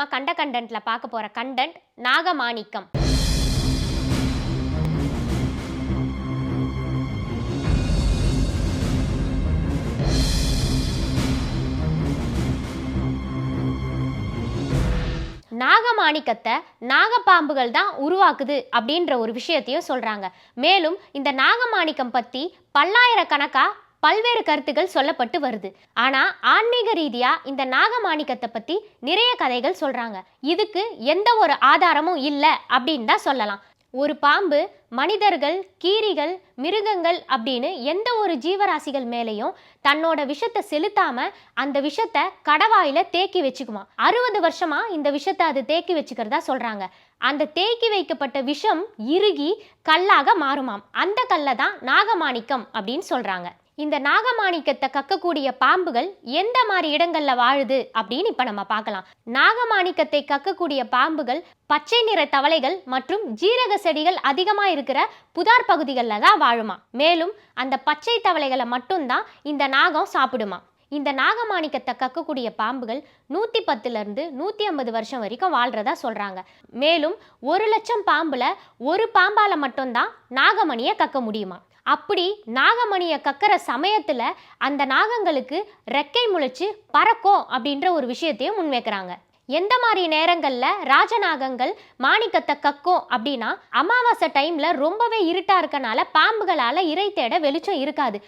நம்ம கண்ட கண்டென்ட்ல பார்க்க போற கண்டென்ட் நாகமாணிக்கம். நாகமாணிக்கத்தை நாகப்பாம்புகள் தான் உருவாக்குது அப்படின்ற ஒரு விஷயத்தையும் சொல்றாங்க. மேலும் இந்த நாகமாணிக்கம் பத்தி பல்லாயிரக்கணக்காக பல்வேறு கருத்துக்கள் சொல்லப்பட்டு வருது. ஆனா ஆன்மீக ரீதியா இந்த நாகமாணிக்கத்தை பத்தி நிறைய கதைகள் சொல்றாங்க. இதுக்கு எந்த ஒரு ஆதாரமும் இல்லை அப்படின்னு தான் சொல்லலாம். ஒரு பாம்பு மனிதர்கள் கீரிகள் மிருகங்கள் அப்படின்னு எந்த ஒரு ஜீவராசிகள் மேலேயும் தன்னோட விஷத்தை செலுத்தாம அந்த விஷத்தை கடவாயில தேக்கி வச்சுக்குமா? அறுபது வருஷமா இந்த விஷத்தை அது தேக்கி வச்சுக்கிறதா சொல்றாங்க. அந்த தேக்கி வைக்கப்பட்ட விஷம் இறுகி கல்லாக மாறுமாம். அந்த கல்லை தான் நாகமாணிக்கம் அப்படின்னு சொல்றாங்க. இந்த நாகமாணிக்கத்தை கக்கக்கூடிய பாம்புகள் எந்த மாதிரி இடங்கள்ல வாழுது அப்படின்னு இப்ப நம்ம பார்க்கலாம். நாகமாணிக்கத்தை கக்கக்கூடிய பாம்புகள் பச்சை நிற தவளைகள் மற்றும் ஜீரக செடிகள் அதிகமா இருக்கிற புதார் பகுதிகளில் தான் வாழுமா. மேலும் அந்த பச்சை தவளைகளை மட்டும்தான் இந்த நாகம் சாப்பிடுமா. இந்த நாகமாணிக்கத்தை கக்கக்கூடிய பாம்புகள் நூற்றி பத்துலேருந்து நூற்றி ஐம்பது வருஷம் வரைக்கும் வாழ்கிறதா சொல்கிறாங்க மேலும் ஒரு லட்சம் பாம்பில் ஒரு பாம்பால் மட்டும்தான் நாகமணியை கக்க முடியுமா? அப்படி நாகமணியை கக்கிற சமயத்தில் அந்த நாகங்களுக்கு ரெக்கை முளைச்சு பறக்கும் அப்படின்ற ஒரு விஷயத்தையும் முன்வைக்கிறாங்க. எந்த மாதிரி நேரங்களில் ராஜநாகங்கள் மாணிக்கத்தை கக்கும் அப்படின்னா அமாவாசை டைமில் ரொம்பவே இருட்டாக இருக்கனால பாம்புகளால் இறை தேட வெளிச்சம் இருக்காது.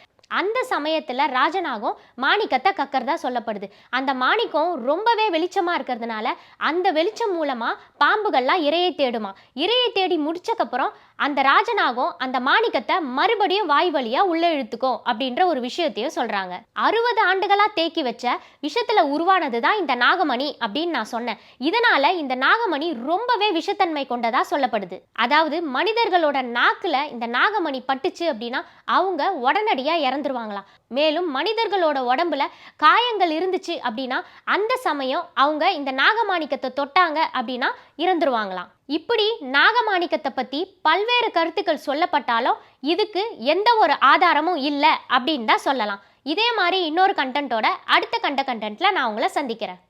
அந்த சமயத்தில் ராஜநாகம் மாணிக்கத்தை கக்கறதா சொல்லப்படுது. அந்த மாணிக்கம் ரொம்பவே வெளிச்சமாக இருக்கிறதுனால அந்த வெளிச்சம் மூலமாக பாம்புகள்லாம் இரையை தேடுமா. இரையை தேடி முடிச்சக்கப்புறம் அந்த ராஜநாகம் அந்த மாணிக்கத்தை மறுபடியும் வாய் வழியாக உள்ளே இழுத்துக்கும் அப்படின்ற ஒரு விஷயத்தையும் சொல்கிறாங்க அறுபது ஆண்டுகளாக தேக்கி வச்ச விஷத்தில் உருவானது தான் இந்த நாகமணி அப்படின்னு நான் சொன்னேன். இதனால இந்த நாகமணி ரொம்பவே விஷத்தன்மை கொண்டதாக சொல்லப்படுது. அதாவது மனிதர்களோட நாக்குல இந்த நாகமணி பட்டுச்சு அப்படின்னா அவங்க உடனடியாக இறந்து இறந்துருவாங்களாம் மேலும் மனிதர்களோட உடம்புல காயங்கள் இருந்துச்சு அப்படின்னா அந்த சமயம் அவங்க இந்த நாகமாணிக்கத்தை தொட்டாங்க அப்படின்னா இறந்துருவாங்களாம். இப்படி நாகமாணிக்கத்தை பத்தி பல்வேறு கருத்துக்கள் சொல்லப்பட்டாலும் இதுக்கு எந்த ஒரு ஆதாரமும் இல்லை அப்படின்னு தான் சொல்லலாம். இதே மாதிரி இன்னொரு கண்டென்ட்டோட அடுத்த கண்ட கண்டென்ட்ல நான் உங்களை சந்திக்கிறேன்.